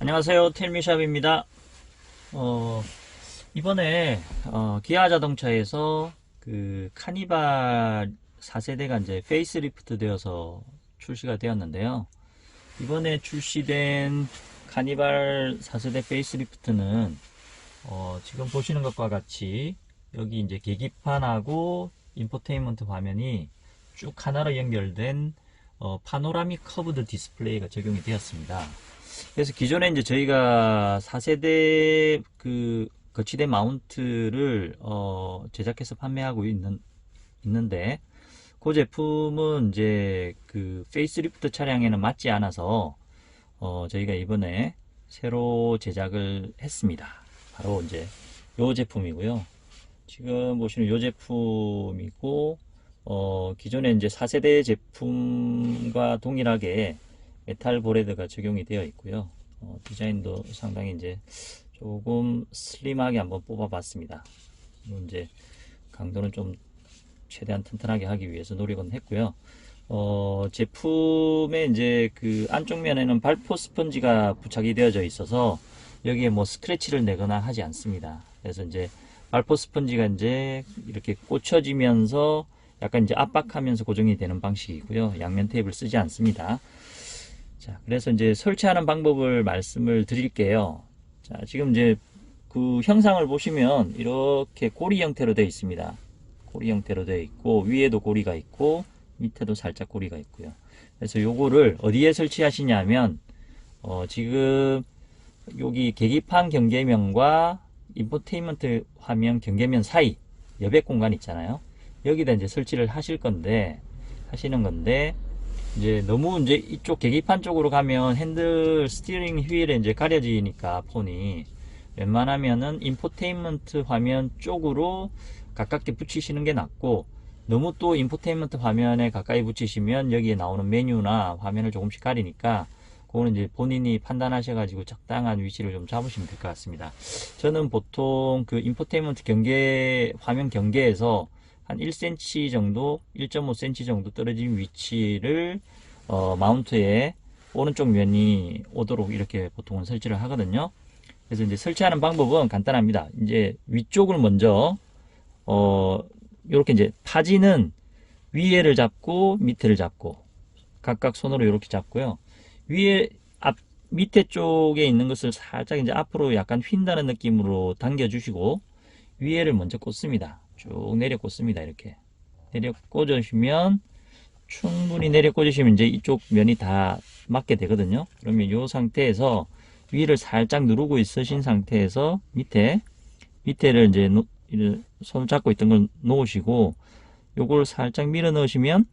안녕하세요. 텔미샵입니다. 어, 이번에, 어, 기아 자동차에서 그 카니발 4세대가 이제 페이스리프트 되어서 출시가 되었는데요. 이번에 출시된 카니발 4세대 페이스리프트는, 어, 지금 보시는 것과 같이 여기 이제 계기판하고 인포테인먼트 화면이 쭉 하나로 연결된 어, 파노라믹 커브드 디스플레이가 적용이 되었습니다. 그래서 기존에 이제 저희가 4세대 그 거치대 마운트를 어, 제작해서 판매하고 있는 있는데 그 제품은 이제 그 페이스리프트 차량에는 맞지 않아서 어, 저희가 이번에 새로 제작을 했습니다. 바로 이제 요 제품이고요. 지금 보시는 요 제품이고 어, 기존에 이제 4세대 제품과 동일하게 메탈 보레드가 적용이 되어 있고요. 어, 디자인도 상당히 이제 조금 슬림하게 한번 뽑아봤습니다. 이제 강도는 좀 최대한 튼튼하게 하기 위해서 노력은 했고요. 어, 제품에 이제 그 안쪽 면에는 발포 스펀지가 부착이 되어져 있어서 여기에 뭐 스크래치를 내거나 하지 않습니다. 그래서 이제 발포 스펀지가 이제 이렇게 꽂혀지면서 약간 이제 압박하면서 고정이 되는 방식이고요. 양면 테이프를 쓰지 않습니다. 자, 그래서 이제 설치하는 방법을 말씀을 드릴게요. 자, 지금 이제 그 형상을 보시면 이렇게 고리 형태로 되어 있습니다. 고리 형태로 되어 있고 위에도 고리가 있고 밑에도 살짝 고리가 있고요. 그래서 요거를 어디에 설치하시냐면 어, 지금 여기 계기판 경계면과 인포테인먼트 화면 경계면 사이 여백 공간 있잖아요. 여기다 이제 설치를 하실 건데 하시는 건데 이제 너무 이제 이쪽 계기판 쪽으로 가면 핸들 스티어링 휠에 이제 가려지니까 폰이 웬만하면은 인포테인먼트 화면 쪽으로 가깝게 붙이시는 게 낫고 너무 또 인포테인먼트 화면에 가까이 붙이시면 여기에 나오는 메뉴나 화면을 조금씩 가리니까 그거는 이제 본인이 판단하셔가지고 적당한 위치를 좀 잡으시면 될 것 같습니다. 저는 보통 그 인포테인먼트 경계 화면 경계에서 한 1cm 정도, 1.5cm 정도 떨어진 위치를 어, 마운트에 오른쪽 면이 오도록 이렇게 보통은 설치를 하거든요. 그래서 이제 설치하는 방법은 간단합니다. 이제 위쪽을 먼저 어, 이렇게 이제 파지는 위에를 잡고 밑에를 잡고 각각 손으로 이렇게 잡고요. 위에 앞 밑에 쪽에 있는 것을 살짝 이제 앞으로 약간 휜다는 느낌으로 당겨 주시고 위에를 먼저 꽂습니다. 쭉 내려 꽂습니다. 이렇게 내려 꽂으시면 충분히 내려 꽂으시면 이제 이쪽 면이 다 맞게 되거든요. 그러면 이 상태에서 위를 살짝 누르고 있으신 상태에서 밑에 밑에를 이제 손을 잡고 있던 걸 놓으시고 요걸 살짝 밀어 넣으시면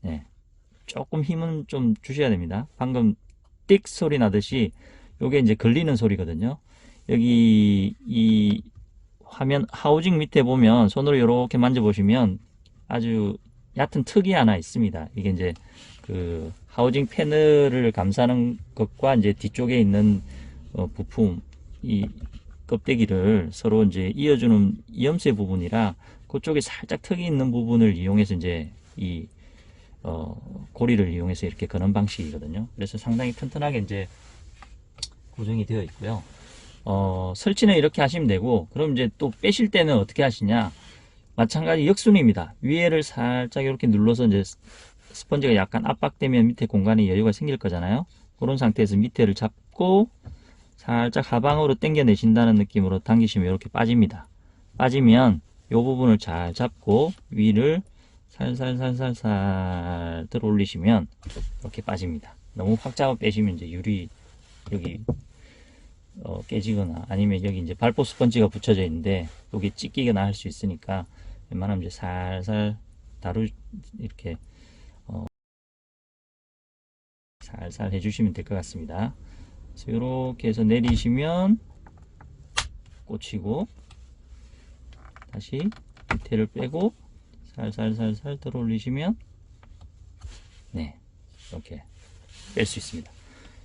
네, 조금 힘은 좀 주셔야 됩니다. 방금 띡 소리 나듯이 요게 이제 걸리는 소리거든요. 여기 이 화면 하우징 밑에 보면 손으로 이렇게 만져보시면 아주 얕은 턱이 하나 있습니다. 이게 이제 그 하우징 패널을 감싸는 것과 이제 뒤쪽에 있는 어, 부품 이 껍데기를 서로 이제 이어주는 이염새 부분이라 그쪽에 살짝 턱이 있는 부분을 이용해서 이제 이 어, 고리를 이용해서 이렇게 거는 방식이거든요. 그래서 상당히 튼튼하게 이제 고정이 되어 있고요. 어, 설치는 이렇게 하시면 되고, 그럼 이제 또 빼실 때는 어떻게 하시냐? 마찬가지 역순입니다. 위에를 살짝 이렇게 눌러서 이제 스펀지가 약간 압박되면 밑에 공간에 여유가 생길 거잖아요. 그런 상태에서 밑에를 잡고 살짝 하방으로 당겨 내신다는 느낌으로 당기시면 이렇게 빠집니다. 빠지면 이 부분을 잘 잡고 위를 살살살살살 들어 올리시면 이렇게 빠집니다. 너무 확 잡아 빼시면 이제 유리 여기 어, 깨지거나 아니면 여기 이제 발포 스펀지가 붙여져 있는데 여기 찢기거나 할 수 있으니까 웬만하면 이제 살살 다루 이렇게 어, 살살 해주시면 될 것 같습니다. 이렇게 해서 내리시면 꽂히고 다시 밑에를 빼고 살살살살 들어 올리시면 네 이렇게 뺄 수 있습니다.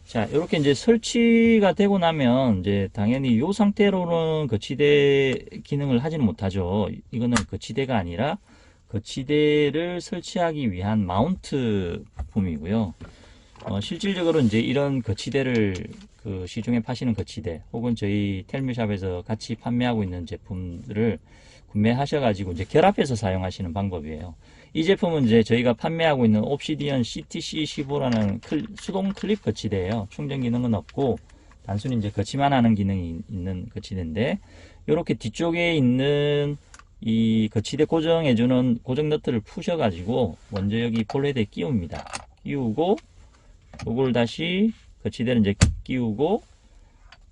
자, 이렇게 이제 설치가 되고 나면 이제 당연히 이 상태로는 거치대 기능을 하지는 못하죠. 이거는 거치대가 아니라 거치대를 설치하기 위한 마운트 부품이고요. 어, 실질적으로 이제 이런 거치대를 그 시중에 파시는 거치대 혹은 저희 텔미샵에서 같이 판매하고 있는 제품들을 구매하셔가지고 이제 결합해서 사용하시는 방법이에요. 이 제품은 이제 저희가 판매하고 있는 옵시디언 CTC15라는 수동 클립 거치대예요. 충전 기능은 없고 단순히 이제 거치만 하는 기능이 있는 거치대인데 이렇게 뒤쪽에 있는 이 거치대 고정해주는 고정 너트를 푸셔가지고 먼저 여기 볼헤드에 끼웁니다. 끼우고 이걸 다시 거치대를 이제 끼우고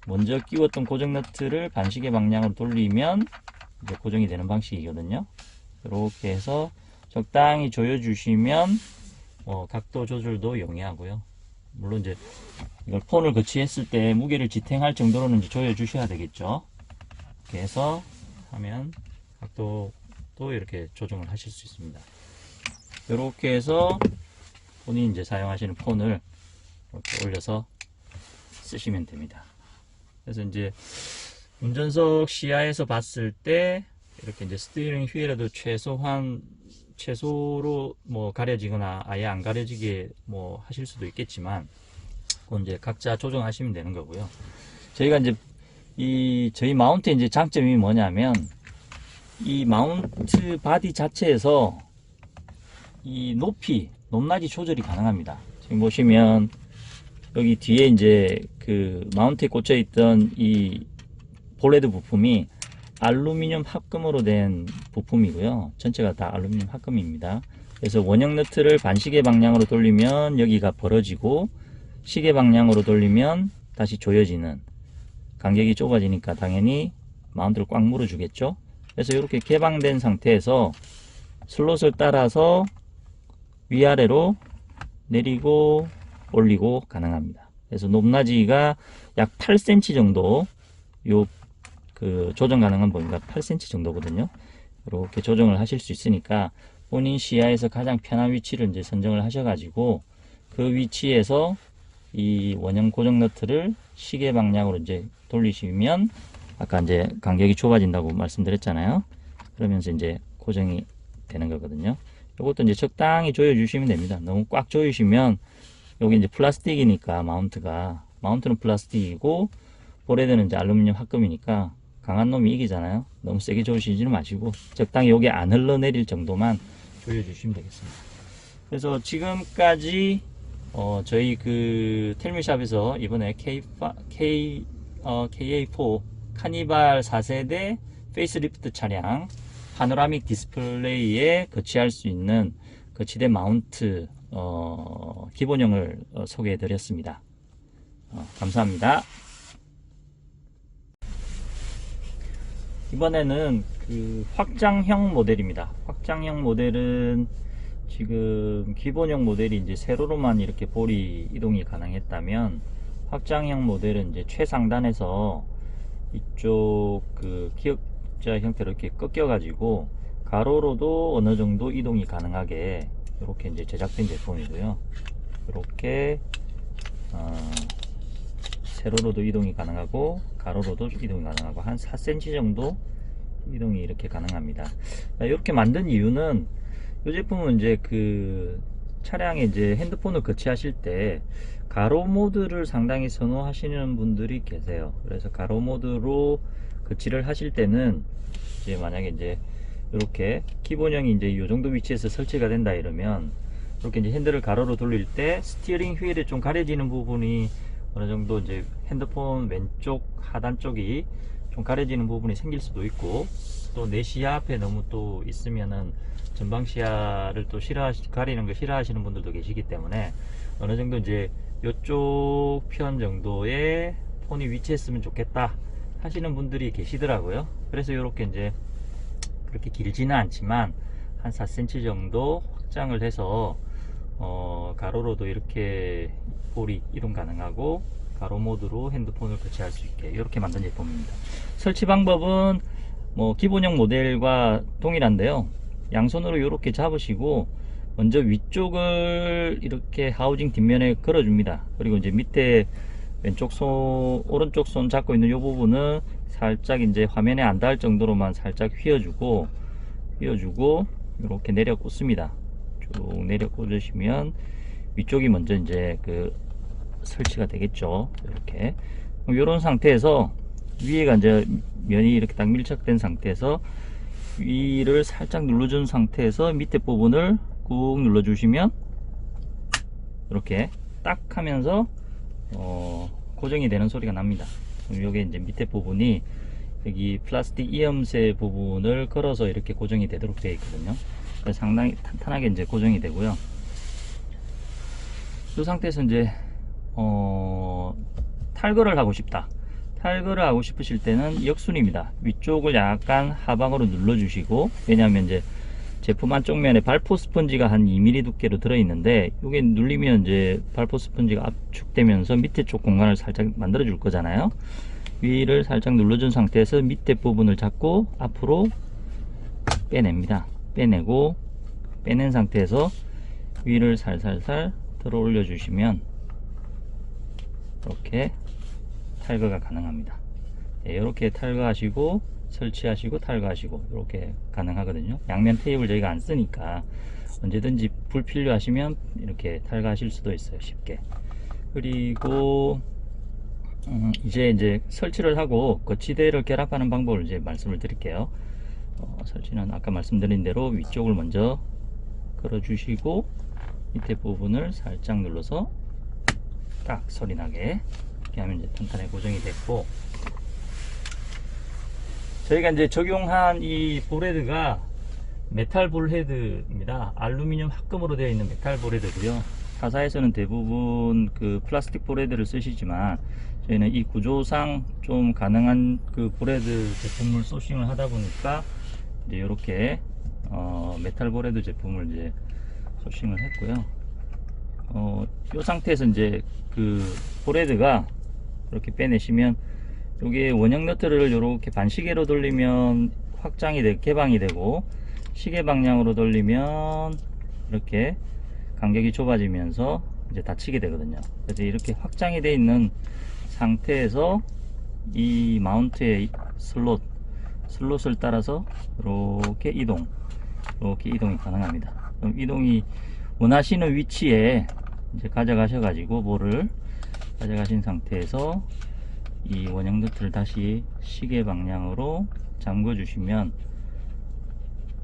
먼저 끼웠던 고정 너트를 반시계 방향으로 돌리면 이제 고정이 되는 방식이거든요. 이렇게 해서 적당히 조여주시면 어, 각도 조절도 용이하고요. 물론 이제 이걸 폰을 거치했을 때 무게를 지탱할 정도로는 이제 조여주셔야 되겠죠. 이렇게 해서 하면 각도도 이렇게 조정을 하실 수 있습니다. 이렇게 해서 본인이 이제 사용하시는 폰을 이렇게 올려서 쓰시면 됩니다. 그래서 이제 운전석 시야에서 봤을 때 이렇게 이제 스티어링 휠에도 최소한 최소로 뭐 가려지거나 아예 안 가려지게 뭐 하실 수도 있겠지만 그건 이제 각자 조정하시면 되는 거고요. 저희가 이제 이 저희 마운트의 이제 장점이 뭐냐면 이 마운트 바디 자체에서 이 높이 높낮이 조절이 가능합니다. 지금 보시면 여기 뒤에 이제 그 마운트에 꽂혀 있던 이 볼헤드 부품이 알루미늄 합금으로 된 부품이고요. 전체가 다 알루미늄 합금입니다. 그래서 원형 너트를 반시계 방향으로 돌리면 여기가 벌어지고 시계 방향으로 돌리면 다시 조여지는 간격이 좁아지니까 당연히 마운트를 꽉 물어주겠죠. 그래서 이렇게 개방된 상태에서 슬롯을 따라서 위아래로 내리고 올리고 가능합니다. 그래서 높낮이가 약 8cm 정도 요 그 조정 가능한 범위가 8cm 정도거든요. 이렇게 조정을 하실 수 있으니까 본인 시야에서 가장 편한 위치를 이제 선정을 하셔가지고 그 위치에서 이 원형 고정 너트를 시계 방향으로 이제 돌리시면 아까 이제 간격이 좁아진다고 말씀드렸잖아요. 그러면서 이제 고정이 되는 거거든요. 이것도 이제 적당히 조여주시면 됩니다. 너무 꽉 조이시면 여기 이제 플라스틱이니까 마운트가 마운트는 플라스틱이고 볼헤드는 이제 알루미늄 합금이니까 강한 놈이 이기잖아요. 너무 세게 조이시지는 마시고 적당히 여기 안 흘러내릴 정도만 조여주시면 되겠습니다. 그래서 지금까지 어, 저희 그 텔미샵에서 이번에 K, K, 어, KA4 카니발 4세대 페이스리프트 차량 파노라믹 디스플레이에 거치할 수 있는 거치대 마운트 어, 기본형을 어, 소개해 드렸습니다. 어, 감사합니다. 이번에는 그 확장형 모델입니다. 확장형 모델은 지금 기본형 모델이 이제 세로로만 이렇게 볼이 이동이 가능했다면 확장형 모델은 이제 최상단에서 이쪽 그 기역자 형태로 이렇게 꺾여 가지고 가로로도 어느 정도 이동이 가능하게 이렇게 이제 제작된 제품이고요. 이렇게 어, 세로로도 이동이 가능하고 가로로도 이동이 가능하고 한 4cm 정도 이동이 이렇게 가능합니다. 이렇게 만든 이유는 이 제품은 이제 그 차량에 이제 핸드폰을 거치하실 때 가로 모드를 상당히 선호하시는 분들이 계세요. 그래서 가로 모드로 거치를 하실 때는 이제 만약에 이제 이렇게 기본형이 이제 이 정도 위치에서 설치가 된다 이러면 이렇게 이제 핸들을 가로로 돌릴 때 스티어링 휠에 좀 가려지는 부분이 어느 정도 이제 핸드폰 왼쪽 하단 쪽이 좀 가려지는 부분이 생길 수도 있고 또 내 시야 앞에 너무 또 있으면은 전방 시야를 또 싫어하시 가리는 거 싫어하시는 분들도 계시기 때문에 어느 정도 이제 이쪽 편 정도의 폰이 위치했으면 좋겠다 하시는 분들이 계시더라고요. 그래서 이렇게 이제 그렇게 길지는 않지만 한 4cm 정도 확장을 해서 어, 가로로도 이렇게 볼이 이동 가능하고 가로 모드로 핸드폰을 거치할 수 있게 이렇게 만든 제품입니다. 설치 방법은 뭐 기본형 모델과 동일한데요. 양손으로 이렇게 잡으시고 먼저 위쪽을 이렇게 하우징 뒷면에 걸어줍니다. 그리고 이제 밑에 왼쪽 손, 오른쪽 손 잡고 있는 이 부분은 살짝 이제 화면에 안 닿을 정도로만 살짝 휘어주고, 휘어주고, 이렇게 내려 꽂습니다. 쭉 내려 꽂으시면, 위쪽이 먼저 이제 그 설치가 되겠죠. 이렇게 이런 상태에서 위에가 이제 면이 이렇게 딱 밀착된 상태에서 위를 살짝 눌러준 상태에서 밑에 부분을 꾹 눌러주시면 이렇게 딱 하면서 어, 고정이 되는 소리가 납니다. 그럼 요게 이제 밑에 부분이 여기 플라스틱 이염새 부분을 걸어서 이렇게 고정이 되도록 되어 있거든요. 상당히 탄탄하게 이제 고정이 되고요. 이 상태에서 이제 어, 탈거를 하고 싶다. 탈거를 하고 싶으실 때는 역순입니다. 위쪽을 약간 하방으로 눌러주시고 왜냐하면 이제 제품 한쪽 면에 발포 스펀지가 한 2mm 두께로 들어있는데 이게 눌리면 이제 발포 스펀지가 압축되면서 밑에 쪽 공간을 살짝 만들어 줄 거잖아요. 위를 살짝 눌러준 상태에서 밑에 부분을 잡고 앞으로 빼냅니다. 빼내고 빼낸 상태에서 위를 살살살 들어 올려 주시면 이렇게 탈거가 가능합니다. 이렇게 탈거하시고 설치하시고 탈거하시고 이렇게 가능하거든요. 양면 테이블 저희가 안 쓰니까 언제든지 불필요 하시면 이렇게 탈거하실 수도 있어요. 쉽게. 그리고 음, 이제 이제 설치를 하고 거치대를 결합하는 방법을 이제 말씀을 드릴게요. 어, 설치는 아까 말씀드린 대로 위쪽을 먼저 걸어 주시고 밑에 부분을 살짝 눌러서 딱 소리 나게 이렇게 하면 이제 탄탄하게 고정이 됐고 저희가 이제 적용한 이 볼헤드가 메탈 볼헤드입니다. 알루미늄 합금으로 되어 있는 메탈 볼헤드고요. 타사에서는 대부분 그 플라스틱 볼헤드를 쓰시지만 저희는 이 구조상 좀 가능한 그 볼헤드 제품을 소싱을 하다 보니까 이제 이렇게 어, 메탈 볼헤드 제품을 이제 소싱을 했고요. 어, 이 상태에서 이제 그 볼헤드가 이렇게 빼내시면 요게 원형 너트를 이렇게 반시계로 돌리면 확장이 되 개방이 되고 시계 방향으로 돌리면 이렇게 간격이 좁아지면서 이제 닫히게 되거든요. 그래서 이렇게 확장이 되어 있는 상태에서 이 마운트의 슬롯 슬롯을 따라서 이렇게 이동 이렇게 이동이 가능합니다. 그럼 이동이 원하시는 위치에 이제 가져가셔 가지고 볼을 가져가신 상태에서 이 원형 너트를 다시 시계 방향으로 잠궈 주시면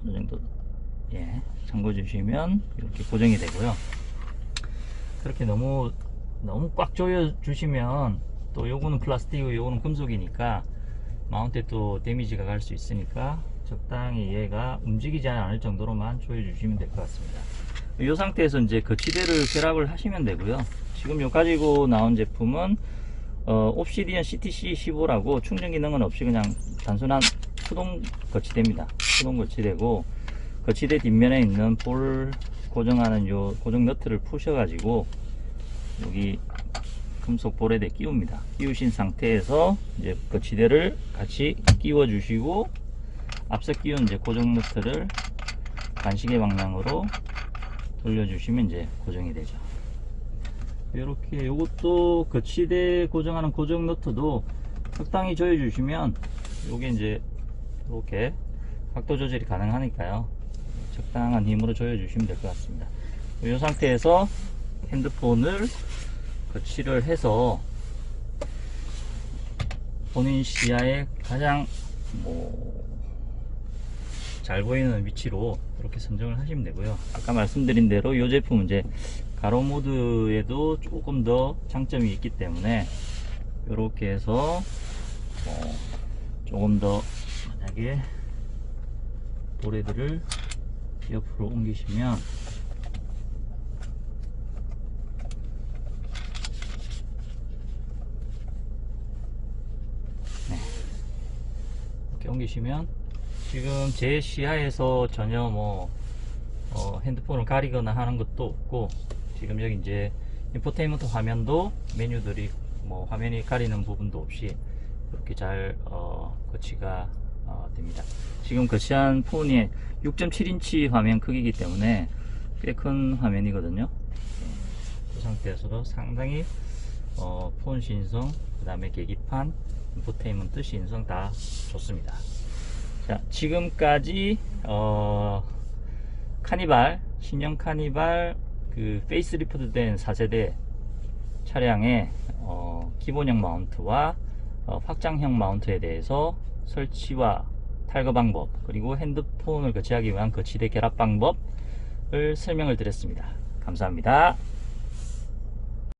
이 정도 예 잠궈 주시면 이렇게 고정이 되고요 그렇게 너무 너무 꽉 조여 주시면 또 요거는 플라스틱이고 요거는 금속이니까 마운트에 또 데미지가 갈 수 있으니까 적당히 얘가 움직이지 않을 정도로만 조여 주시면 될 것 같습니다 이 상태에서 이제 거치대를 결합을 하시면 되고요 지금 요 가지고 나온 제품은 어, 옵시디언 CTC15라고 충전 기능은 없이 그냥 단순한 수동 거치대입니다. 수동 거치대고 거치대 뒷면에 있는 볼 고정하는 요 고정 너트를 푸셔 가지고 여기 금속 볼에대 끼웁니다. 끼우신 상태에서 이제 거치대를 같이 끼워 주시고 앞서 끼운 이제 고정 너트를 반시계 방향으로 돌려주시면 이제 고정이 되죠. 이렇게 요것도 거치대 고정하는 고정 너트도 적당히 조여 주시면 요게 이제 이렇게 각도 조절이 가능하니까요 적당한 힘으로 조여 주시면 될 것 같습니다 이 상태에서 핸드폰을 거치를 해서 본인 시야에 가장 뭐 잘 보이는 위치로 이렇게 선정을 하시면 되고요. 아까 말씀드린 대로 이 제품은 이제 가로 모드에도 조금 더 장점이 있기 때문에 이렇게 해서 어, 조금 더 만약에 볼헤드를 옆으로 옮기시면 네. 이렇게 옮기시면 지금 제 시야에서 전혀 뭐 어, 핸드폰을 가리거나 하는 것도 없고 지금 여기 이제 인포테인먼트 화면도 메뉴들이 뭐 화면이 가리는 부분도 없이 이렇게 잘 어, 거치가 어, 됩니다. 지금 거치한 폰이 6.7인치 화면 크기이기 때문에 꽤 큰 화면이거든요. 그 상태에서도 상당히 어, 폰 신성, 그 다음에 계기판, 인포테인먼트 신성 다 좋습니다. 자, 지금까지 어, 카니발, 신형 카니발 그 페이스리프트 된 4세대 차량의 어, 기본형 마운트와 어, 확장형 마운트에 대해서 설치와 탈거 방법 그리고 핸드폰을 거치하기 위한 거치대 결합 방법을 설명을 드렸습니다. 감사합니다.